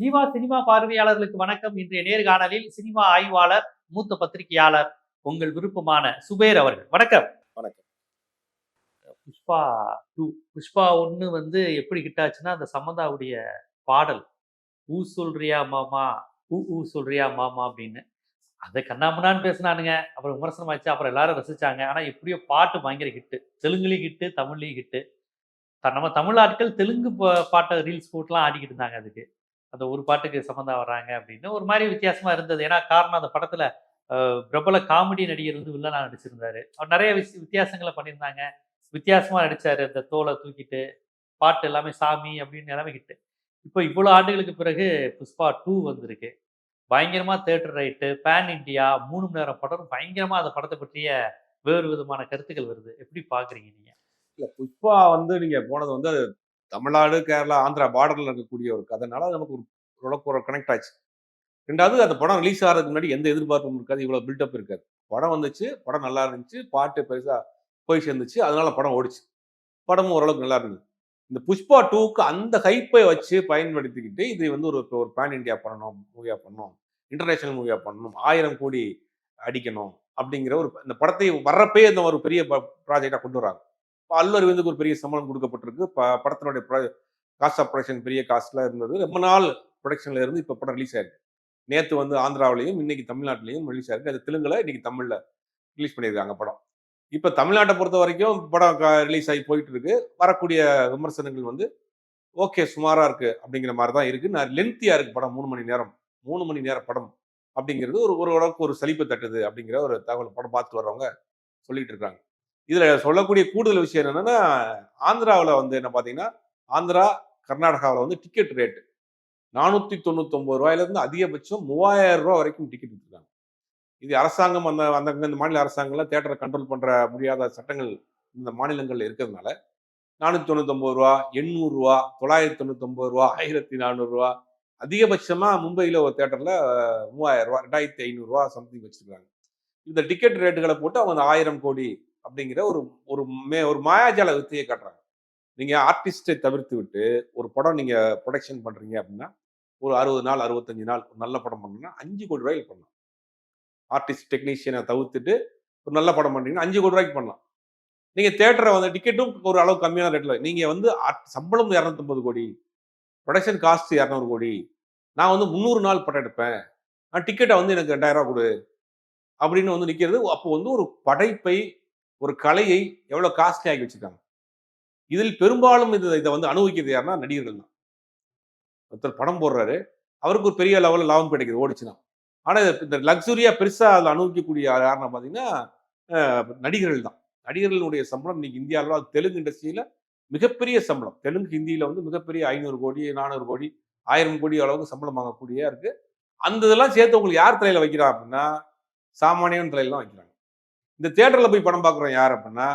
Jeeva cinema பார்வையாளர்களுக்கு வணக்கம். இன்றைய நேர்காணலில் சினிமா ஆய்வாளர் மூத்த பத்திரிகையாளர் உங்கள் விருப்பமான சுபேர் அவர்கள். வணக்கம். வணக்கம். புஷ்பா டூ. புஷ்பா ஒன்னு வந்து எப்படி ஹிட் ஆச்சுன்னா அந்த சமந்தாவுடைய பாடல் ஊ சொல்றியா மாமா ஊ ஊ சொல்றியா மாமா அப்படின்னு. அதை கண்ணாமண்ணான்னு பேசினானுங்க. அப்புறம் விமர்சனமாச்சு. அப்புறம் எல்லாரும் ரசிச்சாங்க. ஆனா எப்படியோ பாட்டு பயங்கர ஹிட்டு தெலுங்குலேயும் ஹிட்டு தமிழ்லையும் ஹிட்டு நம்ம தமிழ் ஆட்கள் தெலுங்கு பா- பாட்டை ரீல்ஸ் போட்டுலாம் ஆடிக்கிட்டு இருந்தாங்க அதுக்கு. அந்த ஒரு பாட்டுக்கு சம்மந்தா வர்றாங்க அப்படின்னு ஒரு மாதிரி வித்தியாசமா இருந்தது. ஏன்னா காரணம் அந்த படத்துல பிரபல காமெடி நடிகர் வந்து வில்லனா நடிச்சிருந்தாரு. அவர் நிறைய விஷ- வித்தியாசங்களை பண்ணியிருந்தாங்க. வித்தியாசமா நடிச்சாரு. அந்த தோலை தூக்கிட்டு பாட்டு எல்லாமே சாமி அப்படின்னு எல்லாமே ஹிட்டு இப்போ இவ்வளோ ஆண்டுகளுக்கு பிறகு புஷ்பா டூ வந்திருக்கு. பயங்கரமா தேட்டர் ரைட்டு பேன் இந்தியா மூணு மணி நேரம் படம். பயங்கரமா அந்த படத்தை பற்றிய வேறு விதமான கருத்துக்கள் வருது. எப்படி பாக்குறீங்க நீங்க? இல்ல புஷ்பா வந்து நீங்க போனது வந்து அது தமிழ்நாடு கேரளா ஆந்திரா பார்டர்ல இருக்கக்கூடிய ஒரு கதைனால நமக்கு ஒரு ஓரளவுக்கு கனெக்ட் ஆச்சு ரெண்டாவது அந்த படம் ரிலீஸ் ஆகிறதுக்கு முன்னாடி எந்த எதிர்பார்ப்பும் இருக்காது இவ்வளோ பில்டப் இருக்காது. படம் வந்துச்சு படம் நல்லா இருந்துச்சு பாட்டு பெருசாக போய் சேர்ந்துச்சு அதனால படம் ஓடிச்சு. படமும் ஓரளவுக்கு நல்லா இருந்தது. இந்த புஷ்பா டூக்கு அந்த ஹைப்பை வச்சு பயன்படுத்திக்கிட்டு இது வந்து ஒரு ஒரு பேன் இந்தியா பண்ணணும் மூவியா பண்ணணும் இன்டர்நேஷனல் மூவியா பண்ணணும் ஆயிரம் கோடி அடிக்கணும் அப்படிங்கிற ஒரு இந்த படத்தை வர்றப்பே இந்த ஒரு பெரிய ப்ராஜெக்டாக கொண்டு வராங்க இப்போ அல்லு அரவிந்துக்கு ஒரு பெரிய சம்பளம் கொடுக்கப்பட்டிருக்கு. ப- படத்தினுடைய காஸ்ட் ஆஃப் ப்ரொடக்ஷன் பெரிய காஸ்ட்லாம் இருந்தது. ரொம்ப நாள் ப்ரொடக்ஷன்ல இருந்து இப்போ படம் ரிலீஸ் ஆயிருக்கு. நேற்று வந்து ஆந்திராவிலையும் இன்னைக்கு தமிழ்நாட்டிலையும் ரிலீஸ் ஆயிருக்கு. அது தெலுங்குல இன்னைக்கு தமிழ்ல ரிலீஸ் பண்ணியிருக்காங்க படம். இப்போ தமிழ்நாட்டை பொறுத்த வரைக்கும் படம் ரிலீஸ் ஆகி போயிட்டு இருக்கு வரக்கூடிய விமர்சனங்கள் வந்து ஓகே சுமாராக இருக்கு அப்படிங்கிற மாதிரி தான் இருக்கு. நான் லென்த்தியா இருக்கு படம். மூணு மணி நேரம். மூணு மணி நேரம் படம் அப்படிங்கிறது ஒரு ஒரு அளவுக்கு ஒரு சலிப்பு தட்டுது அப்படிங்கிற ஒரு தகவல் படம் பார்த்து வர்றவங்க சொல்லிட்டு இருக்காங்க. இதில் சொல்லக்கூடிய கூடுதல் விஷயம் என்னென்னா ஆந்திராவில் வந்து என்ன பார்த்தீங்கன்னா ஆந்திரா கர்நாடகாவில் வந்து டிக்கெட் ரேட்டு நானூற்றி தொண்ணூத்தொம்பது ரூபாயிலேருந்து அதிகபட்சம் மூவாயிரம் ரூபா வரைக்கும் டிக்கெட் விட்டுருக்காங்க இது அரசாங்கம் அந்த அந்த இந்த மாநில அரசாங்கம்லாம் தேட்டரை கண்ட்ரோல் பண்ணுற முடியாத சட்டங்கள் இந்த மாநிலங்களில் இருக்கிறதுனால நானூற்றி தொண்ணூத்தொம்பது ரூபா எண்ணூறுரூவா தொள்ளாயிரத்தி தொண்ணூத்தொம்பது ரூபா ஆயிரத்தி நானூறுரூவா அதிகபட்சமாக மும்பையில் ஒரு தேட்டரில் மூவாயிரம் ரூபா ரெண்டாயிரத்தி ஐநூறுரூவா சம்திங் வச்சிருக்காங்க. இந்த டிக்கெட் ரேட்டுகளை போட்டு அவங்க அந்த ஆயிரம் கோடி அப்படிங்கிற ஒரு ஒரு மே ஒரு மாயாஜால வித்தையை காட்டுறாங்க. நீங்கள் ஆர்டிஸ்டை தவிர்த்து விட்டு ஒரு படம் நீங்கள் ப்ரொடக்ஷன் பண்ணுறீங்க அப்படின்னா ஒரு அறுபது நாள் அறுபத்தஞ்சு நாள் ஒரு நல்ல படம் பண்ணணும்னா அஞ்சு கோடி ரூபாய்க்கு பண்ணலாம். ஆர்டிஸ்ட் டெக்னீஷியனை தவிர்த்துட்டு ஒரு நல்ல படம் பண்ணுறீங்கன்னா அஞ்சு கோடி ரூபாய்க்கு பண்ணலாம். நீங்கள் தேட்டரை வந்து டிக்கெட்டும் ஒரு அளவு கம்மியான ரேட்டில் நீங்கள் வந்து சம்பளம் இரநூத்தம்பது கோடி ப்ரொடக்ஷன் காஸ்ட் இரநூறு கோடி. நான் வந்து முந்நூறு நாள் படம் எடுப்பேன். நான் டிக்கெட்டை வந்து எனக்கு ரெண்டாயிரம் ரூபா கொடு அப்படின்னு வந்து நிற்கிறது அப்போ வந்து ஒரு படைப்பை ஒரு கலையை எவ்வளோ காஸ்ட்லி ஆக்கி வச்சிருக்காங்க. இதில் பெரும்பாலும் இது இதை வந்து அனுபவிக்கிறது யாருன்னா நடிகர்கள் தான். ஒருத்தர் படம் போடுறாரு. அவருக்கு ஒரு பெரிய லெவலில் லாபம் கிடைக்குது ஓடிச்சுன்னா. ஆனால் இந்த லக்ஸுரியாக பெருசாக அதில் அனுபவிக்கக்கூடிய யாருன்னா பார்த்தீங்கன்னா நடிகர்கள் தான். நடிகர்களுடைய சம்பளம் இன்னைக்கு இந்தியாவில் அது தெலுங்கு இண்டஸ்ட்ரியில் மிகப்பெரிய சம்பளம். தெலுங்கு ஹிந்தியில் வந்து மிகப்பெரிய ஐநூறு கோடி நானூறு கோடி ஆயிரம் கோடி அளவுக்கு சம்பளம் வாங்கக்கூடியதாக இருக்கு. அந்த இதெல்லாம் சேர்த்து உங்களுக்கு யார் தலையில் வைக்கிறா அப்படின்னா சாமானியன் தலையில் தான் வைக்கிறாங்க. இந்த தேட்டரில் போய் படம் பார்க்குறோம் யார் அப்படின்னா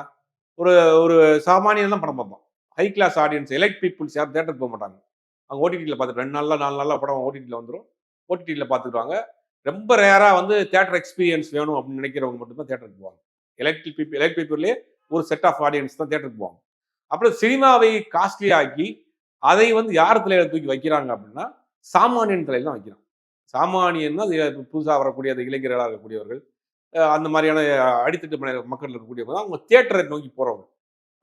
ஒரு ஒரு சாமானியன் தான் படம் பார்ப்போம் high class audience elite peoples யாரும் தேட்டருக்கு போக மாட்டாங்க. அவங்க ஓடிடியில் பார்த்துட்டு ரெண்டு நாளில் நாலு நாளில் படம் ஓடிடியில் வந்துடும் ஓடிடியில் பார்த்துக்குவாங்க. ரொம்ப ரேராக வந்து தேட்டர் எக்ஸ்பீரியன்ஸ் வேணும் அப்படின்னு நினைக்கிறவங்க மட்டும்தான் தேட்டருக்கு போவாங்க. எலக்ட்ரிக் பீப்பிள் எலைட் பீப்புள்லேயே ஒரு செட் ஆஃப் ஆடியன்ஸ் தான் தேட்டருக்கு போவாங்க. அப்புறம் சினிமாவை காஸ்ட்லி ஆக்கி அதை வந்து யார் தலையில தூக்கி வைக்கிறாங்க அப்படின்னா சாமானியன் தலையில் தான் வைக்கிறாங்க சாமானியன் தான் புதுசாக வரக்கூடிய அந்த இளைஞர்களாக இருக்கக்கூடியவர்கள் அந்த மாதிரியான அடித்தட்டு மக்கள் இருக்கக்கூடியவங்க தான் அவங்க தியேட்டரை நோக்கி போகிறவங்க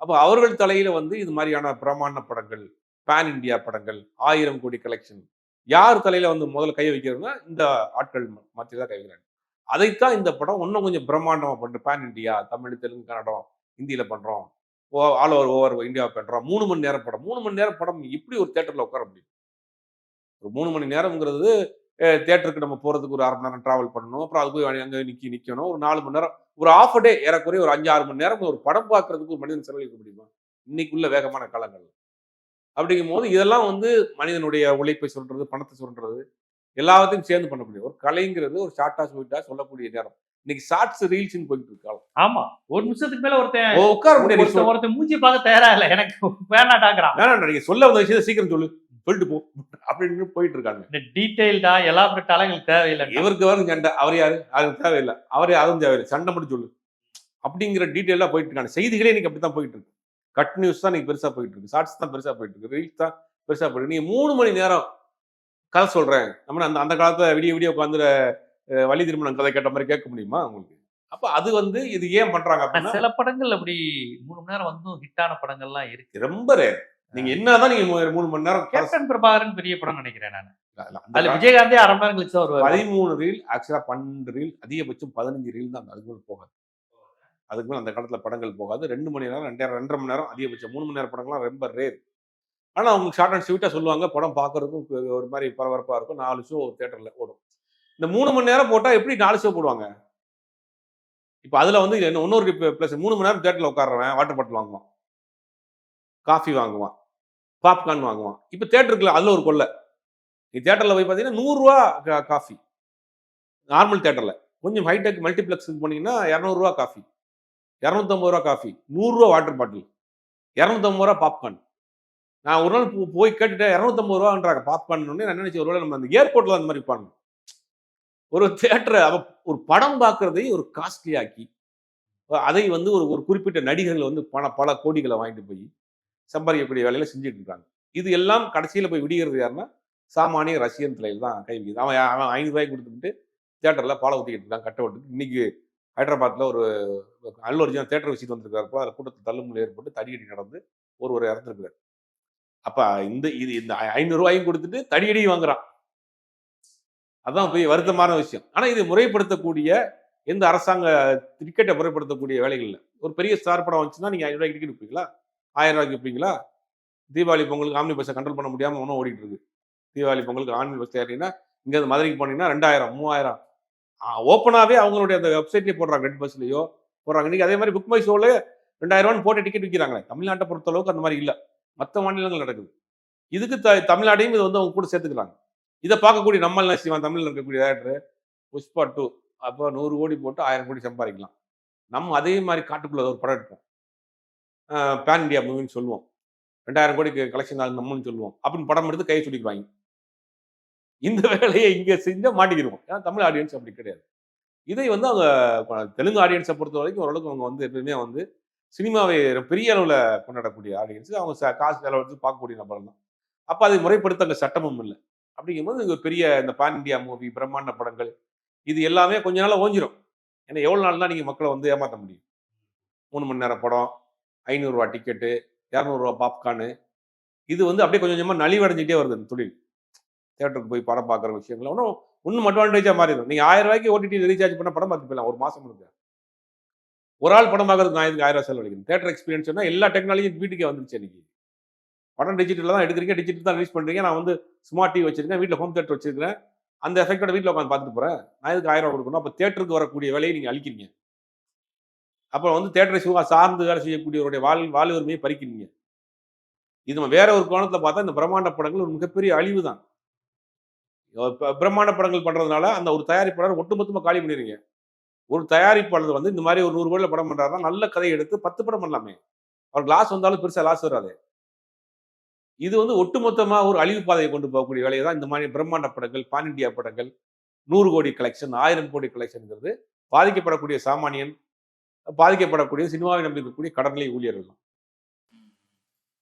அப்போ அவர்கள் தலையில் வந்து இது மாதிரியான பிரமாண்ட படங்கள் பேன் இந்தியா படங்கள் ஆயிரம் கோடி கலெக்ஷன் யார் தலையில வந்து முதல்ல கை வைக்கிறதுனா இந்த ஆட்கள் மத்தியில் தான் கை வைக்கிறாங்க. அதைத்தான் இந்த படம் இன்னும் கொஞ்சம் பிரம்மாண்டமாக பண்ணுறோம் பேன் இந்தியா தமிழ் தெலுங்கு கன்னடம் ஹிந்தியில பண்றோம். ஆல் ஓவர் ஓவர் இந்தியா பண்றோம். மூணு மணி நேரம் படம். மூணு மணி நேரம் படம் எப்படி ஒரு தேட்டரில் உட்கார முடியும்? ஒரு மூணு மணி நேரம்ங்கிறது தேட்டருக்கு நம்ம போறதுக்கு ஒரு அரை மணி நேரம் டிராவல் பண்ணணும். அப்புறம் அது போய் அங்கே நிக்கி நிக்கணும். ஒரு நாலு மணி நேரம் ஒரு ஆஃப் டே ஏறக்குறைய ஒரு அஞ்சு ஆறு மணி நேரம் ஒரு படம் பார்க்கறதுக்கு ஒரு மனிதன் செலவழிக்க முடியுமா? இன்னைக்குள்ள வேகமான காலங்கள் அப்படிங்கும் போது இதெல்லாம் வந்து மனிதனுடைய உழைப்பை சொல்றது பணத்தை சொல்றது எல்லாத்தையும் சேர்ந்து பண்ணக்கூடிய ஒரு கலைங்கிறது ஒரு ஷார்ட்டா ஸ்வீட்டா சொல்லக்கூடிய நேரம். இன்னைக்கு ஷார்ட்ஸ் ரீல்ஸ்னு போயிட்டு இருக்கு காலம். ஆமா. ஒரு நிமிஷத்துக்கு மேல ஒருத்தன் உட்கார முடியாது ஒருத்தன் மூஞ்சி பார்க்க தயாரா இல்ல? எனக்கு வேணாட்டாங்கிறான் வேணாம் நீங்க சொல்ல வந்த விஷயத்தை சீக்கிரம் சொல்லு. சொல்லிட்டு போ அப்படின்னு போயிட்டு இருக்காங்க இந்த டீடைல்டா எலாபரேட்டாலாம் எங்களுக்கு தேவையில்லை. இவருக்கு வரும் சண்டை. அவர் யாரு? அது தேவையில்லை. அவர் அதுவும் தேவையில்லை. சண்டை மட்டும் சொல்லு. அப்படிங்கிற டீட்டெயிலாக போயிட்டு இருக்காங்க செய்திகளே இன்னைக்கு அப்படி தான் போயிட்டு இருக்கு கட் நியூஸ் தான் இன்னைக்கு பெருசா போயிட்டு இருக்கு ஷார்ட்ஸ் தான் பெருசா போயிட்டு இருக்கு ரீல்ஸ் தான் பெருசா போயிட்டு இருக்கு. நீங்க மூணு மணி நேரம் கதை சொல்றேன். நம்ம அந்த அந்த காலத்துல விடிய விடிய உட்காந்து வழி திருமணம் கதை கேட்ட மாதிரி கேட்க முடியுமா உங்களுக்கு? அப்ப அது வந்து இது ஏன் பண்றாங்க சில படங்கள் அப்படி மூணு மணி நேரம் வந்தும் ஹிட்டான படங்கள்லாம் இருக்கு. ரொம்ப rare. நீங்க என்னதான் நீங்க மூணு மணி நேரம் கேப்டன் பிரபாகரன் பெரிய படம் நினைக்கிறேன் நான். அதுல விஜயகாந்தே அரை மணி நேரம் கழிச்சு வருவாரு? பதிமூணு ரீல் ஆக்சுவலா பன்னெண்டு ரீல் அதிகபட்சம் பதினஞ்சு ரீல் தான் அதுக்கு மேல போகாது. அதுக்கு மேல அந்த காலத்துல படங்கள் போகாது. ரெண்டு மணி நேரம் ரெண்டரை ரெண்டரை மணி நேரம் அதிகபட்சம் மூணு மணி நேரம் படங்கள்லாம் ரொம்ப ரேர் ஆனா அவங்க ஷார்ட் அண்ட் ஸ்வீட்டா சொல்லுவாங்க. படம் பார்க்கறதுக்கும் ஒரு மாதிரி பரபரப்பா இருக்கும். நாலு ஷோ தியேட்டர்ல ஓடும். இந்த மூணு மணி நேரம் போட்டா எப்படி நாலு ஷோ போடுவாங்க? இப்போ அதுல வந்து என்ன இன்னொரு பிளஸ் மூணு மணி நேரம் தியேட்டர்ல உட்காடுறவன் வாட்டர் பாட்டில் வாங்குவான். காஃபி வாங்குவான். பாப்கார்ன் வாங்குவான். இப்போ தேட்டருக்குள்ள அதில் ஒரு கொள்ளை. நீ தேட்டரில் போய் பார்த்தீங்கன்னா நூறுரூவா காஃபி நார்மல் தேட்டரில் கொஞ்சம் ஹைடெக் மல்டிப்ளெக்ஸுக்கு போனீங்கன்னா இரநூறுவா காஃபி இரநூத்தம்பது ரூபா காஃபி நூறுரூவா வாட்டர் பாட்டில் இரநூத்தம்பது ரூபா பாப்கார்ன் நான் ஒரு நாள் போய் கேட்டுட்டேன் இரநூத்தம்பது ரூபான்றாங்க. பாப்கார்ன் நான் நினைச்சேன் ஒருவேளை நம்ம அந்த ஏர்போர்ட்டில் அந்த மாதிரி விற்பாங்க ஒரு தேட்டரை அவ ஒரு படம் பார்க்குறதை ஒரு காஸ்ட்லி ஆக்கி அதை வந்து ஒரு ஒரு குறிப்பிட்ட நடிகர்கள் வந்து பண பல கோடிகளை வாங்கிட்டு போய் சம்பாதிக்கக்கூடிய வேலையில செஞ்சுட்டு இருக்காங்க இது எல்லாம் கடைசியில் போய் விடுகிறது யாருன்னா சாமானிய ரஷ்யன் தலையில் தான் கைவிக்குது அவன் அவன் ஐநூறு ரூபாய் கொடுத்துட்டு தேட்டரில் பாலை ஊற்றிக்கிட்டு இருக்கான் கட்ட விட்டு இன்னைக்கு ஹைதராபாத்தில் ஒரு அல்லு அர்ஜுன் தேட்டர் வச்சுட்டு வந்திருக்காருப்போ அதில் கூட்டத்தில் தள்ளுமுள்ள ஏற்பட்டு தடியடி நடந்து ஒரு ஒரு இறந்துருக்குறாரு அப்போ இந்த இது இந்த ஐநூறுரூவாயும் கொடுத்துட்டு தடியடியும் வாங்குறான். அதான் போய் வருத்தமான விஷயம். ஆனால் இது முறைப்படுத்தக்கூடிய எந்த அரசாங்க கிரிக்கெட்டை முறைப்படுத்தக்கூடிய வேலைகள் இல்லை. ஒரு பெரிய ஸ்டார் படம் வந்துச்சுன்னா நீங்கள் ஐநூறுரூவாய்க்கு டிக்கெட் விற்பீங்களா ஆயிரம் ரூபாய்க்கு விற்பீங்களா தீபாவளி பொங்கலுக்கு ஆம்னி பஸ்ஸை கண்ட்ரோல் பண்ண முடியாமல் ஒன்றும் ஓடிட்டு இருக்கு. தீபாவளி பொங்கலுக்கு ஆம்னி பஸ் ஏறினா இங்கே மதுரைக்கு போனீங்கன்னா ரெண்டாயிரம் மூவாயிரம். ஓப்பனாகவே அவங்களுடைய அந்த வெப்சைட்லேயே போடுறாங்க ரெட் பஸ்லையோ போடுறாங்க. இன்றைக்கி அதே மாதிரி புக் மை ஷோவில் ரெண்டாயிரம் போட்டு டிக்கெட் விற்கிறாங்களே தமிழ்நாட்டை பொறுத்த அளவுக்கு அந்த மாதிரி இல்லை. மற்ற மாநிலங்கள் நடக்குது. இதுக்கு த தமிழ்நாடையும் இது வந்து அவங்க கூட சேர்த்துக்கிறாங்க இதை பார்க்கக்கூடிய நம்ம சிவன் தமிழில் இருக்கக்கூடிய டேரக்டர் புஷ்பா டூ அப்போ நூறு கோடி போட்டு ஆயிரம் கோடி சம்பாதிக்கலாம். நம்ம அதே மாதிரி காட்டுக்குள்ள ஒரு படம் எடுப்போம். பேன் இண்டியா மூவின்னு சொல்லுவோம். ரெண்டாயிரம் கோடிக்கு கலெக்ஷன் ஆகுது நம்மன்னு சொல்லுவோம். அப்படின்னு படம் எடுத்து கையை சுடிக்குவாங்க இந்த வேலையை இங்கே செஞ்சால் மாட்டிக்கிடுவோம் ஏன்னா தமிழ் ஆடியன்ஸ் அப்படி கிடையாது. இதை வந்து அவங்க தெலுங்கு ஆடியன்ஸை பொறுத்த வரைக்கும் ஓரளவுக்கு அவங்க வந்து எப்பயுமே வந்து சினிமாவை பெரிய அளவில் கொண்டாடக்கூடிய ஆடியன்ஸ் அவங்க காசு செலவழித்து பார்க்கக்கூடிய நபர் தான். அப்போ அதை முறைப்படுத்த அங்கே சட்டமும் இல்லை. அப்படிங்கும்போது இங்கே பெரிய இந்த பான் இண்டியா மூவி பிரம்மாண்ட படங்கள் இது எல்லாமே கொஞ்ச நாளாக ஓஞ்சிரும். ஏன்னா எவ்வளோ நாள் தான் நீங்கள் மக்களை வந்து ஏமாற்ற முடியும். மூணு மணி நேரம் படம் ஐநூறுரூவா டிக்கெட்டு இரநூறுவா பாப்கார்னு இது வந்து அப்படியே கொஞ்சம் கொஞ்சமாக நலிவடைஞ்சிட்டே வருது இந்த தொழில். தேட்டருக்கு போய் படம் பார்க்குற விஷயங்கள். ஒன்றும் இன்னும் அட்வான்டேஜாக மாறிடும். நீங்கள் ஆயிரம் ரூபாய்க்கு ஓடிடி ரீசார்ஜ் பண்ண படம் பார்த்து போயிடலாம். ஒரு மாதம் இருக்கு ஒரு ஆள் படம் பார்க்கறதுக்கு நான் இதுக்கு ஆயிரம் ரூபாய் செலவழிக்கணும்? தேட்டர் எக்ஸ்பீரியன்ஸ் சொன்னால் எல்லா டெக்னாலஜியும் வீட்டுக்கே வந்துருச்சு இன்னைக்கு. படம் டிஜிட்டலில் தான் எடுக்கிறீங்க டிஜிட்டல் தான் ரிலீஸ் பண்ணுறீங்க நான் வந்து ஸ்மார்ட் டிவி வச்சிருக்கேன் வீட்டில் ஹோம் தேட்டர் வச்சிருக்கேன் அந்த எஃபெக்டோட வீட்டில் உட்காந்து பார்த்துட்டு போகிறேன் நான் இதுக்கு ஆயிரம் ரூபா கொடுக்கணும்? அப்போ தேட்டருக்கு வரக்கூடிய வேலையை நீங்கள் அழிக்கிறீங்க. அப்புறம் வந்து தேட்டரை சுகா சார்ந்து வேலை செய்யக்கூடியவருடைய வாழ் வாழ் உரிமையை பறிக்கிறீங்க. இது நம்ம வேற ஒரு கோணத்தில் பார்த்தா இந்த பிரம்மாண்ட படங்கள் ஒரு மிகப்பெரிய அழிவு தான் பிரம்மாண்ட படங்கள் பண்றதுனால அந்த ஒரு தயாரிப்பாளர் ஒட்டுமொத்தமாக காலி பண்ணிடுங்க ஒரு தயாரிப்பாளர் வந்து இந்த மாதிரி ஒரு நூறு கோடியில் படம் பண்ணுறாருன்னா நல்ல கதையை எடுத்து பத்து படம் பண்ணலாமே. அவர் லாஸ் வந்தாலும் பெருசாக லாஸ் வராது. இது வந்து ஒட்டுமொத்தமாக ஒரு அழிவு பாதையை கொண்டு போகக்கூடிய வேலையை தான் இந்த மாதிரி பிரம்மாண்ட படங்கள் பான் இண்டியா படங்கள் நூறு கோடி கலெக்ஷன் ஆயிரம் கோடி கலெக்ஷன்ங்கிறது பாதிக்கப்படக்கூடிய சாமானியன் பாதிக்கப்படக்கூடிய சினிமாவை நம்பி இருக்கக்கூடிய கடற்நிலை ஊழியர்கள் தான்.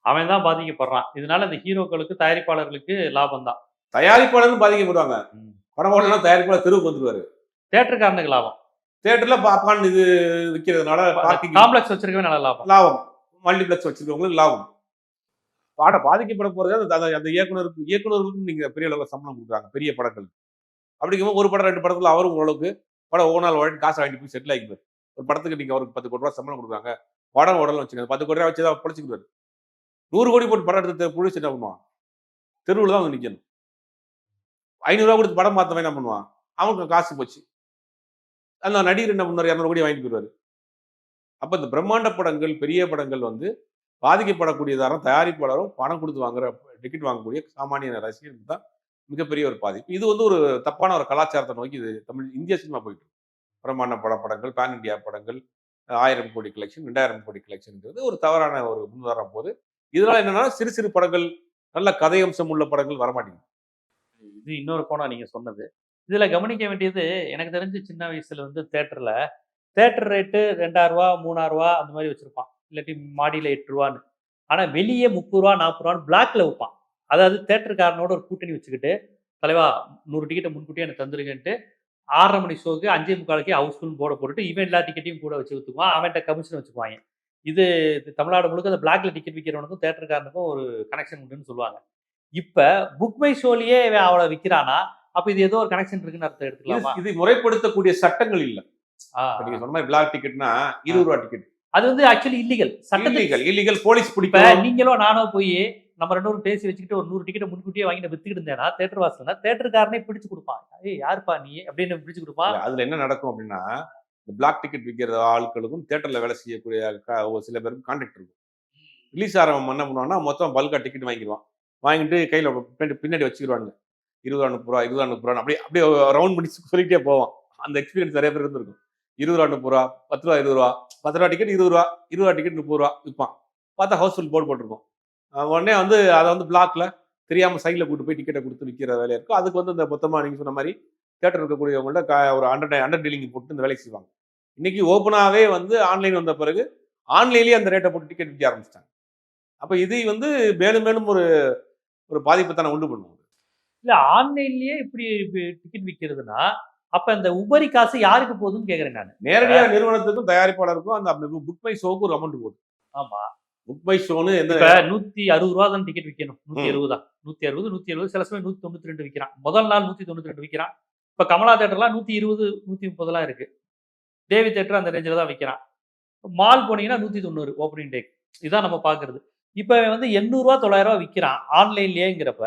அவன் தான் பாதிக்கப்படுறான். இதனால இந்த ஹீரோக்களுக்கு தயாரிப்பாளர்களுக்கு லாபம் தான். தயாரிப்பாளரும் பாதிக்கப்படுவாங்க. படம் ஓடலாம் தயாரிப்பாளர் தெருவுக்கு வந்துருவாரு. தேட்டருக்காரனுக்கு லாபம். தேட்டர்ல பாப்கார்ன் இது விற்கிறதுனால காம்ப்ளெக்ஸ் வச்சிருக்கவே நல்ல லாபம். லாபம். மல்டிப்ளெக்ஸ் வச்சிருக்கவங்களுக்கு லாபம். பாட பாதிக்கப்பட போறது அந்த- அந்த இயக்குனருக்கு இயக்குனருக்கும் நீங்க பெரிய அளவுல சம்பளம் கொடுக்குறாங்க பெரிய படங்கள். அப்படிங்கும்போது ஒரு படம் ரெண்டு படத்துல அவரும் ஓரளவுக்கு படம் நாள் உடனே காசு வாங்கிட்டு போய் செட்டில் ஆகிப்பார். ஒரு படத்துக்கு நீங்கள் அவருக்கு பத்து கோடி ரூபா சம்பளம் கொடுக்குறாங்க. படம் உடலும் வச்சுக்கோங்க. பத்து கோடி ரூபா வச்சு தான் பிடிச்சிக்கிட்டு நூறு கோடி போட்டு படம் எடுத்து புடிச்சு என்ன பண்ணுவான்? தெருவில் தான் வந்து நிற்கணும் ஐநூறுரூவா கொடுத்து படம் பார்த்தவன் என்ன பண்ணுவான்? அவனுக்கு காசு போச்சு. அந்த நடிகர் என்ன பண்ணுவார்? இரநூறு கோடி வாங்கிட்டு போயிடுவார். அப்போ இந்த பிரம்மாண்ட படங்கள் பெரிய படங்கள் வந்து பாதிக்கப்படக்கூடியதாரும் தயாரிப்பாளரும் பணம் கொடுத்து வாங்குற டிக்கெட் வாங்கக்கூடிய சாமானிய ரசிகர்கள் தான் மிகப்பெரிய ஒரு பாதிப்பு. இது வந்து ஒரு தப்பான ஒரு கலாச்சாரத்தை நோக்கி இது தமிழ் இந்திய சினிமா போயிட்டு பிரமாண்ட பிரம்மாண்ட பட படங்கள் பேன் இண்டியா படங்கள் ஆயிரம் கோடி கலெக்ஷன் ரெண்டாயிரம் கோடி கலெக்ஷன்ங்கிறது ஒரு தவறான ஒரு முன்னுதாரணம் போது இதனால என்னன்னா சிறு சிறு படங்கள் நல்ல கதையம்சம் உள்ள படங்கள் வரமாட்டேங்குது. இது இன்னொரு கோணம் நீங்க சொன்னது. இதில் கவனிக்க வேண்டியது எனக்கு தெரிஞ்சு சின்ன வயசுல வந்து தேட்டரில் தேட்டர் ரேட்டு ரெண்டாயிரரூவா ரூபா அந்த மாதிரி வச்சுருப்பான். இல்லாட்டி மாடியில் எட்டு ரூபான்னு. ஆனால் வெளியே முப்பது ரூபா நாற்பது ரூபான்னு பிளாக்ல வைப்பான். அதாவது தேட்டருக்காரனோட ஒரு கூட்டணி வச்சுக்கிட்டு தலைவா நூறு டிக்கெட்டை முன்கூட்டியே எனக்கு தந்துருங்கன்ட்டு ஆறரை மணி ஷோக்கு அஞ்சே முக்காலுக்கே ஹவுஸ்ஃபுல் போர்டை போட்டுட்டு இவன் எல்லா டிக்கெட்டையும் கூட வச்சு விற்றுக்குவான் அவன்கிட்ட கமிஷன் வச்சுக்குவாங்க. இது தமிழ்நாடு முழுக்க அந்த பிளாக்ல டிக்கெட் விற்கிறவனுக்கும் தேட்டருக்காரனுக்கும் ஒரு கனெக்ஷன் உண்டுன்னு சொல்லுவாங்க. இப்போ புக் மை ஷோலயே அவளை விற்கிறானா அப்போ இது ஏதோ ஒரு கனெக்ஷன் இருக்குன்னு அர்த்தம் எடுத்துக்கலாமா? இது முறைப்படுத்தக்கூடிய சட்டங்கள் இல்ல. நீங்க சொன்ன மாதிரி பிளாக் டிக்கெட்னா இருபது ரூபா டிக்கெட் அது வந்து ஆக்சுவலி இல்லீகல் சட்டத்தில் இல்லீகல் இல்லீகல் போலீஸ் பிடிக்கும் நீங்களோ நானோ போய் நம்ம ரெண்டு பேரும் பேசி வச்சுக்கிட்டு ஒரு நூறு டிக்கெட் முன்கூட்டியே வாங்கிட்டு வித்துக்கிட்டு இருந்தேன்னா தேட்டர் வாசல்னா தேட்டருக்காரனே பிடிச்சு கொடுப்பான் ஏய் யாருப்பா நீ? அப்படின்னு பிடிச்சு கொடுப்பான் அதுல என்ன நடக்கும் அப்படின்னா இந்த பிளாக் டிக்கெட் விற்கிற ஆட்களுக்கும் தேட்டர்ல வேலை செய்யக்கூடிய ஒரு சில பேருக்கும் கான்ட்ராக்ட் இருக்கும். ரிலீஸ் ஆரம்பம் என்ன பண்ணுவான்னா மொத்தம் பல்கா டிக்கெட் வாங்கிடுவான். வாங்கிட்டு கையில் பின்னாடி- பின்னாடி வச்சுக்கிடுவாங்க இருபது ரூபா முப்பது ரூபா இருபது ரூபா முப்பது ரூபா அப்படியே அப்படியே ரவுண்ட் பண்ணி சொல்லிட்டே போவான். அந்த எக்ஸ்பீரியன்ஸ் நிறைய பேர் இருந்திருக்கும். இருபது ரூபா முப்பது ரூபா பத்து ரூபா இருபது ரூபா பத்து ரூபா டிக்கெட் இருபது ரூபா இருபது ரூபா டிக்கெட் முப்பது ரூபா விற்பான் பார்த்தா ஹவுஸ்ஃபுல் போர்டு போட்டிருக்கும். உடனே வந்து அதை வந்து பிளாக்ல தெரியாம சைடில் கூட்டு போய் டிக்கெட்டை கொடுத்து விற்கிற வேலையா இருக்கும். அதுக்கு வந்து இந்த மொத்தமா நீங்க சொன்ன மாதிரி தேட்டர் இருக்கக்கூடியவங்கள்ட்ட கா- ஒரு அண்டர் அண்டர் டீலிங் போட்டு இந்த வேலைக்கு செய்வாங்க. இன்னைக்கு ஓப்பனாவே வந்து ஆன்லைன் வந்த பிறகு ஆன்லைன்லயே அந்த ரேட்டை போட்டு டிக்கெட் விற்க ஆரம்பிச்சிட்டாங்க. அப்ப இது வந்து மேலும் மேலும் ஒரு ஒரு பாதிப்பை தானே உண்டு பண்ணும். இல்ல ஆன்லைன்லயே இப்படி டிக்கெட் விற்கிறதுனா அப்ப அந்த உபரி காசு யாருக்கு போகுதுன்னு கேக்குறேன் நான். நேரடியாக நிறுவனத்துக்கும் தயாரிப்பாளருக்கும் அந்த புக் மை ஷோவுக்கு ஒரு அமௌண்ட் போகுது ஆமா. புக் மை ஷோன்னு எந்த இப்ப நூத்தி அறுபது ரூபா தான் டிக்கெட் விற்கணும் நூத்தி ம். அறுபதா? நூத்தி அறுபது நூத்தி எழுபது சில சமயம் நூத்தி தொண்ணூத்தி ரெண்டு விற்கிறான் முதல் நாள் நூத்தி தொண்ணூத்தி ரெண்டு விற்கிறான் இப்ப கமலா தேட்டர்லாம் நூத்தி இருபது நூத்தி முப்பதுலாம் இருக்கு. தேவி தேட்டர் அந்த ரேஞ்சில் தான் விற்கிறான் மால் போனீங்கன்னா நூத்தி தொண்ணூறு ஓப்பனிங் டேக் இதான் நம்ம பாக்குறது. இப்ப வந்து எண்ணூறு ரூபா தொள்ளாயிரம் ரூபா விற்கிறான் ஆன்லைன்லயேங்கிறப்ப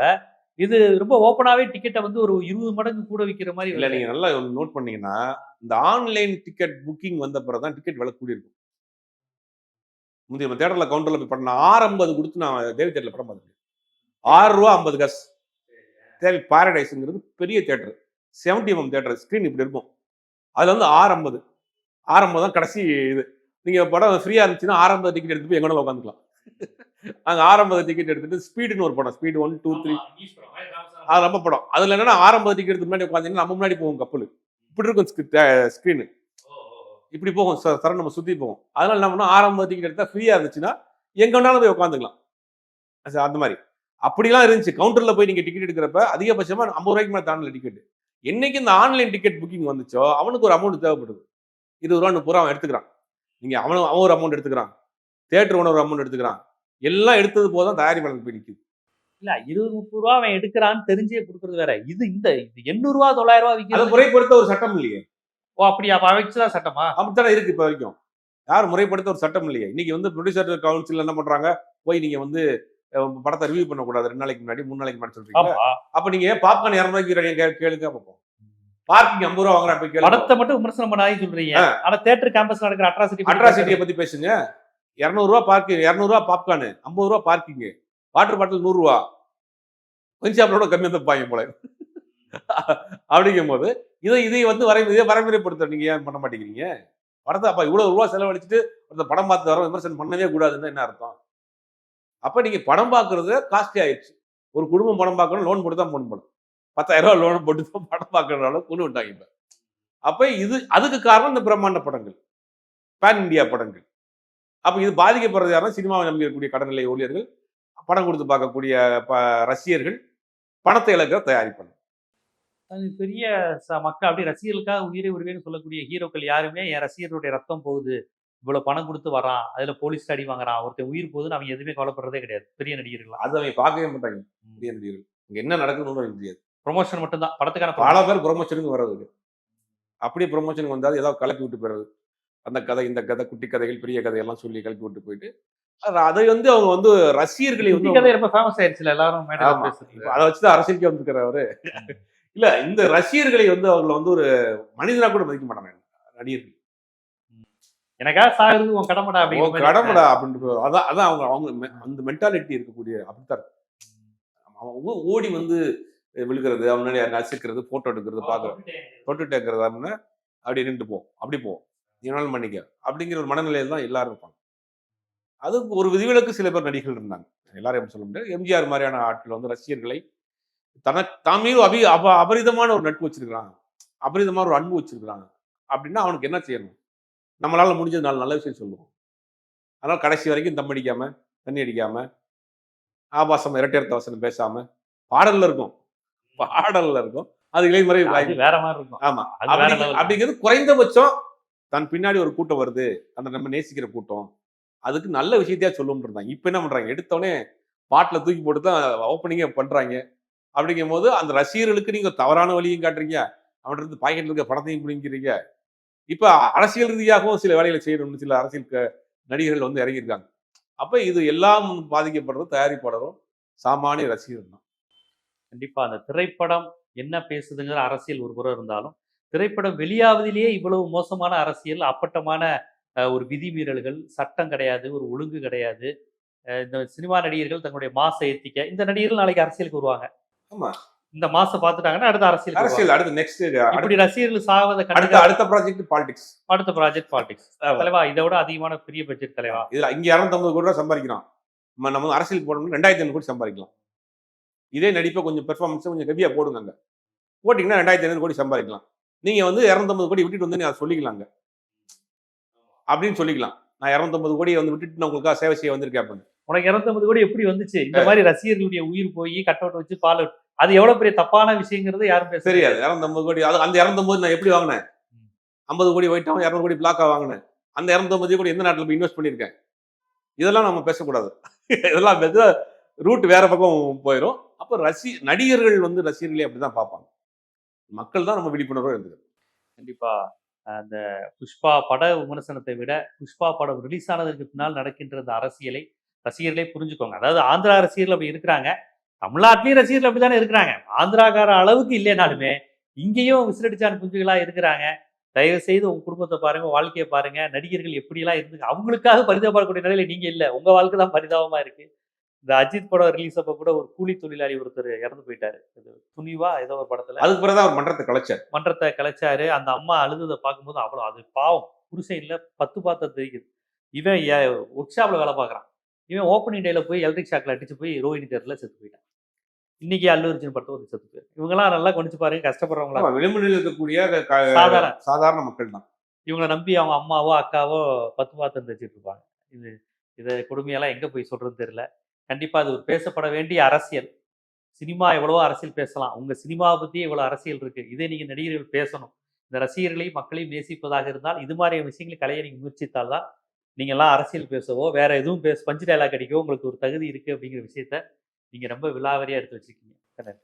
இது ரொம்ப ஓப்பனாவே டிக்கெட்டை வந்து ஒரு இருபது மடங்கு கூட விற்கிற மாதிரி இல்ல நீங்க நல்லா நோட் பண்ணீங்கன்னா இந்த ஆன்லைன் டிக்கெட் புக்கிங் வந்த பிறகு தான் டிக்கெட் விலை கூடி இருக்கும் முந்தைய தேட்டர்ல கவுண்டர்ல போய் பண்ண ஆறு ஐம்பது கொடுத்து நான் தேவி தேட்டர்ல படம் பார்த்தேன். ஆறு ரூபா ஐம்பது காசு. தேவி பாரடைஸ்ங்கிறது பெரிய theatre seventy MM theatre screen இப்படி இருக்கும். அதுல வந்து ஆறு ஐம்பது ஆறு ஐம்பது தான் கடைசி இது. நீங்க படம் ஃப்ரீயா இருந்துச்சுன்னா ஆறு ஐம்பது டிக்கெட் எடுத்து போய் எங்க வேணாலும் உட்காந்துக்கலாம். அங்க ஆறு ஐம்பது டிக்கெட் எடுத்துட்டு ஸ்பீடுன்னு ஒரு படம். ஸ்பீடு ஒன் டூ த்ரீ அது நம்ம படம். அதுல என்னன்னா ஆரம்ப டிக்கெட் முன்னாடி உட்காந்தீங்கன்னா நம்ம முன்னாடி போகும் கப்பல். இப்படி இருக்கும் ஸ்கிரீனு இப்படி போகும். சரண் நம்ம சுத்தி போகும். அதனால என்ன பண்ணோம்? ஆரம்ப டிக்கெட் எடுத்தா ஃப்ரீயா இருந்துச்சுன்னா எங்க வேணாலும் போய் உட்காந்துக்கலாம். அது அந்த மாதிரி. அப்படிலாம் இருந்துச்சு. கவுண்டர்ல போய் நீங்க டிக்கெட் எடுக்கிறப்ப அதிகபட்சமா ஐம்பது ரூபாய்க்கு மேலே தாண்டல டிக்கெட் என்னைக்கு இந்த ஆன்லைன் டிக்கெட் புக்கிங் வந்துச்சோ அவனுக்கு ஒரு அமௌண்ட் தேவைப்படுது. இருபது ரூபா முப்பது ரூபா அவன் எடுத்துக்கிறான். நீங்க அவனும் அவன் ஒரு அமௌண்ட் எடுத்துக்கிறான். தேட்டர் ஓனர் ஒரு அமௌண்ட் எடுத்துக்கிறான். எல்லாம் எடுத்தது போதும் தயாரிப்பாளர் போய் நிக்குது. இல்ல இருபது முப்பது ரூபா அவன் எடுக்கிறான்னு தெரிஞ்சே கொடுக்கறது வேற. இது இந்த எண்ணூறு ரூபா தொள்ளாயிரம் ரூபா விற்கிறது முறைப்படுத்த ஒரு சட்டம் இல்லையே. ஓ அப்படியா? அப்ப வச்சுதான் சட்டமா? அப்படித்தானே இருக்கு இப்போ வரைக்கும். யார் முறைப்படுத்த ஒரு சட்டம் இல்லையே. இன்னைக்கு வந்து ப்ரொடியூசர் கவுன்சில் என்ன பண்றாங்க? போய் நீங்க வந்து படத்தை ரிவ்யூ பண்ணக்கூடாது. ரெண்டு நாளைக்கு முன்னாடி மூணு நாளைக்கு முன்னாடி சொல்றீங்க. அப்ப நீங்க பாப்கார்ன் இரநூறுவாய்க்கு கே- கேளுங்க பார்ப்போம் பார்க்கிங் ஐம்பது ரூபா வாங்குறேன் போய் படத்தை மட்டும் விமர்சனம் பண்ணாதீங்க சொல்றீங்க. ஆனா தேட்டர் கேம்பஸ் நடக்கிற அட்ராசிட்டி அட்ராசிட்டியை பத்தி பேசுங்க. இரநூறுவா பார்க்கிங் இரநூறுவா பாப்கார்னு. ஐம்பது ரூபா பார்க்கிங் வாட்டர் பாட்டில் நூறுரூவா கொஞ்சம் அப்பளோட கம்மியாக தான் பாங்க போல. அப்படிங்கும் போது இதை இதை வந்து வரை இதை வரைமுறைப்படுத்த நீங்கள் ஏன் பண்ண மாட்டேங்கிறீங்க? படத்தை அப்போ இவ்வளோ ரூபா செலவழிச்சிட்டு அந்த படம் பார்த்து வர விமர்சனம் பண்ணவே கூடாதுன்னு என்ன அர்த்தம்? அப்போ நீங்கள் படம் பார்க்குறது காஸ்ட்லி ஆயிடுச்சு ஒரு குடும்பம் படம் பார்க்கணும் லோன் போட்டு தான் போன் பண்ணும் பத்தாயிரம் ரூபா லோன் போட்டு தான் படம் பார்க்கற அளவுக்கு கொண்டு விட்டாங்க அப்போ இது அதுக்கு காரணம் இந்த பிரம்மாண்ட படங்கள். பேன் இந்தியா படங்கள். அப்போ இது பாதிக்கப்படுறது யாருன்னா சினிமாவை நம்பி இருக்கக்கூடிய கடநிலை ஊழியர்கள் படம் கொடுத்து பார்க்கக்கூடிய ப- ரசிகர்கள் பணத்தை இழக்கிற தயாரிப்பாளர் அது பெரிய ச- மக்கள் அப்படியே ரசிகர்களுக்காக உயிரை உருவேன்னு சொல்லக்கூடிய ஹீரோக்கள் யாருமே என் ரசிகர்களுடைய ரத்தம் போகுது? இவ்வளவு பணம் கொடுத்து வரான் அதுல போலீஸ் அடி வாங்குறான். ஒருத்தன் உயிர் போகுதுன்னு அவங்க எதுவுமே கவலைப்படுறதே கிடையாது. பெரிய நடிகர்களா அது அவங்க பார்க்கவே மாட்டாங்க. பெரிய நடிகர்கள். இங்க என்ன நடக்குதுன்னு எனக்கு தெரியாது. ப்ரொமோஷன் மட்டும்தான். படத்துக்கான பல பேர் ப்ரொமோஷனுக்கு வர்றது அப்படியே ப்ரொமோஷனுக்கு வந்தால் ஏதாவது கலப்பி விட்டு போயிடுறது. அந்த கதை இந்த கதை குட்டி கதைகள் பெரிய கதையெல்லாம் சொல்லி கலப்பி விட்டு போயிட்டு அது- வந்து அவங்க வந்து ரசிகர்களை வந்து கதை ரொம்ப ஃபேமஸ் ஆயிருச்சுல எல்லாரும் அதை வச்சுதான் அரசியலுக்கே வந்துருக்கிறாரு இல்ல இந்த ரசிகர்களை வந்து அவங்களை வந்து ஒரு மனிதனா கூட மதிக்க மாட்டாங்க. நடிகர்கள் எனக்கா சாகுறது உன் கடமைடா மாதிரி கடமைடா அப்படின்ட்டு அதான் அதான் அவங்க அவங்க அந்த மென்டாலிட்டி இருக்கக்கூடிய அப்படித்தான் ஓ- ஓடி வந்து விழுகிறது அவன் முன்னாடி நசுக்கிறது போட்டோ எடுக்கிறது பாக்குறது தொட்டு டேக்கிறது அப்படின்னா அப்படி நின்று போ அப்படி போ. வேணாலும் பண்ணிக்க அப்படிங்கிற ஒரு மனநிலையில தான் எல்லாரும் இருப்பாங்க. அதுக்கு ஒரு விதிவிலக்கு சில பேர் நடிகர்கள் இருந்தாங்க. எல்லாரும் எப்படி சொல்ல முடியாது. எம்ஜிஆர் மாதிரியான ஆட்கள் வந்து ரசிகர்களை தனக்கு தாம் அபி அப அபரிதமான ஒரு நட்பு வச்சிருக்கிறாங்க. அபரிதமான ஒரு அன்பு வச்சிருக்கிறாங்க. அப்படின்னா அவனுக்கு என்ன செய்யணும்? நம்மளால முடிஞ்சது நாலு நல்ல விஷயம் சொல்லுவோம். அதனால கடைசி வரைக்கும் தம் அடிக்காம தண்ணி அடிக்காம ஆபாசம் இரட்டையர்த்த வசனம் பேசாம பாடல்ல இருக்கும். பாடல்ல இருக்கும். அது இளைமறை வேற மாதிரி இருக்கும். ஆமா. அப்படிங்கிறது குறைந்தபட்சம் தன் பின்னாடி ஒரு கூட்டம் வருது. அந்த நம்ம நேசிக்கிற கூட்டம். அதுக்கு நல்ல விஷயத்தையா சொல்லும்னு இருந்தாங்க இப்ப என்ன பண்றாங்க? எடுத்தோடனே பாட்டுல தூக்கி போட்டு தான் ஓப்பனிங்கே பண்றாங்க. அப்படிங்கும் போது அந்த ரசிகர்களுக்கு நீங்க தவறான வழியும் காட்டுறீங்க. அவன்கிட்ட இருந்து பாக்கெட்ல இருக்க பணத்தையும் பிடிங்கிறீங்க இப்ப அரசியல் ரீதியாகவும் சில வேலைகளை செய்யணும்னு சில அரசியல் நடிகர்கள் வந்து இறங்கியிருக்காங்க. அப்ப இது எல்லாம் பாதிக்கப்படுறது தயாரிப்பாளரும் சாமானிய ரசிகர் தான். கண்டிப்பா அந்த திரைப்படம் என்ன பேசுதுங்கிற அரசியல் ஒரு புறம் இருந்தாலும் திரைப்படம் வெளியாவதிலேயே இவ்வளவு மோசமான அரசியல் அப்பட்டமான ஒரு விதிமீறல்கள் சட்டம் கிடையாது ஒரு ஒழுங்கு கிடையாது. இந்த சினிமா நடிகர்கள் தங்களுடைய மாசை ஏத்திக்க இந்த நடிகர்கள் நாளைக்கு அரசியலுக்கு வருவாங்க. ஆமா. இந்த மாசம் பார்த்துட்டாங்கன்னா அடுத்த அரசியல் அரசியல் அடுத்து நெக்ஸ்ட் இப்படி ரசிகர்கள் சாவதை அடுத்த அடுத்த ப்ராஜெக்ட் பாலிடிக்ஸ் அடுத்த ப்ராஜெக்ட் பாலிடிக்ஸ் தலைவா இதை விட அதிகமான பெரிய பட்ஜெட் தலைவா? இதுல இங்க இரநூத்தம்பது கோடி ரூபா சம்பாதிக்கிறோம் நம்ம அரசியல் போடணும் ரெண்டாயிரத்தி ஐநூறு கோடி சம்பாதிக்கலாம். இதே நடிப்பை கொஞ்சம் பெர்ஃபார்மன்ஸ் கொஞ்சம் ஹெவியா போடுங்க அங்க. போட்டீங்கன்னா ரெண்டாயிரத்தி ஐநூறு கோடி சம்பாதிக்கலாம். நீங்க வந்து இரநூத்தம்பது கோடி விட்டுட்டு வந்து நீங்க சொல்லிக்கலாங்க அப்படின்னு சொல்லிக்கலாம். நான் இரநூத்தம்பது கோடியை வந்து விட்டுட்டு நான் உங்களுக்காக சேவை செய்ய வந்திருக்கேன் அப்படின்னு. உனக்கு இரநூத்தம்பது கோடி எப்படி வந்துச்சு? இந்த மாதிரி ரசிகர்களுடைய உயிர் போய் கட் அவுட் வச்சு பால். அது எவ்வளவு பெரிய தப்பான விஷயங்கிறது யாரும் தெரியாது. இரநூத்தம்பது கோடி அது அந்த இரநூத்தம்பது நான் எப்படி வாங்கினேன்? ஐம்பது கோடி ஒயிட்டாகவும் இரநூறு கோடி பிளாக்கா வாங்கினேன். அந்த இரநூத்தம்பது கோடி எந்த நாட்டில் போய் இன்வெஸ்ட் பண்ணியிருக்கேன்? இதெல்லாம் நம்ம பேசக்கூடாது. இதெல்லாம் பேச ரூட் வேற பக்கம் போயிடும் அப்போ ரசி நடிகர்கள் வந்து ரசிகர்களே அப்படிதான் பார்ப்பாங்க. மக்கள் தான் நம்ம விழிப்புணர்வு இருந்தது கண்டிப்பா. அந்த புஷ்பா பட விமர்சனத்தை விட புஷ்பா படம் ரிலீஸ் ஆனதற்கு பின்னால் நடக்கின்ற அந்த அரசியலை ரசிகர்களே புரிஞ்சுக்கோங்க. அதாவது ஆந்திரா ரசிகர்கள் அப்படி இருக்கிறாங்க. தமிழ்நாட்டிலயும் ரசிகர்கள் அப்படித்தானே இருக்கிறாங்க? ஆந்திராக்கார அளவுக்கு இல்லைனாலுமே இங்கேயும் விசிலடிச்சான் குஞ்சுகளா இருக்கிறாங்க. தயவு செய்து உங்க குடும்பத்தை பாருங்க வாழ்க்கையை பாருங்க. நடிகர்கள் எப்படிலாம் இருந்து அவங்களுக்காக பரிதாபப்படக்கூடிய நிலையில நீங்க இல்ல. உங்க வாழ்க்கை தான் பரிதாபமா இருக்கு. இந்த அஜித் படம் ரிலீஸ் அப்ப கூட ஒரு கூலி தொழிலாளி ஒருத்தர் இறந்து போயிட்டாரு. துணிவா ஏதோ ஒரு படத்துல. அதுக்கு பிறகு தான் அவர் மன்றத்தை கலைச்சார். மன்றத்தை கலைச்சாரு. அந்த அம்மா அழுததை பார்க்கும்போது அவ்வளோ அது பாவம். புருஷன் இல்லை பத்து பாத்திர தெரியுது. இவன் ஒர்க் ஷாப்ல வேலை பார்க்குறான். இவன் ஓப்பனிங் டேல போய் எலக்ட்ரிக் ஷாக்ல அடிச்சு போய் ரோஹினி தேர்ல செத்து போயிட்டான். இன்னைக்கு அல்லு அர்ஜுன் படத்தை ஒரு செத்து போயிரு இவங்கெல்லாம் நல்லா கவனிச்சு பாருங்க கஷ்டப்படுறவங்களா விளிம்புநிலையில் இருக்கக்கூடிய சாதாரண. சாதாரண மக்கள் தான் இவங்களை நம்பி அவங்க அம்மாவோ அக்காவோ பத்து பாத்திரம் தைச்சிட்டு இருப்பாங்க. இது இதை கொடுமையெல்லாம் எங்க போய் சொல்றது தெரியல. கண்டிப்பா அது ஒரு பேசப்பட வேண்டிய அரசியல். சினிமா எவ்வளவோ அரசியல் பேசலாம். உங்க சினிமாவை பத்தி இவ்வளவு அரசியல் இருக்கு. இதே நீங்க நடிகர்கள் பேசணும். இந்த ரசிகர்களையும் மக்களையும் நேசிப்பதாக இருந்தால் இது மாதிரியான விஷயங்களை கலைய நீங்க முயற்சித்தால் தான் நீங்க எல்லாம் அரசியல் பேசவோ வேற எதுவும் பேச பஞ்சு டைலாக் அடிக்கவோ உங்களுக்கு ஒரு தகுதி இருக்கு அப்படிங்கிற விஷயத்த நீங்கள் ரொம்ப விலாவரியாக எடுத்து வச்சிருக்கீங்க.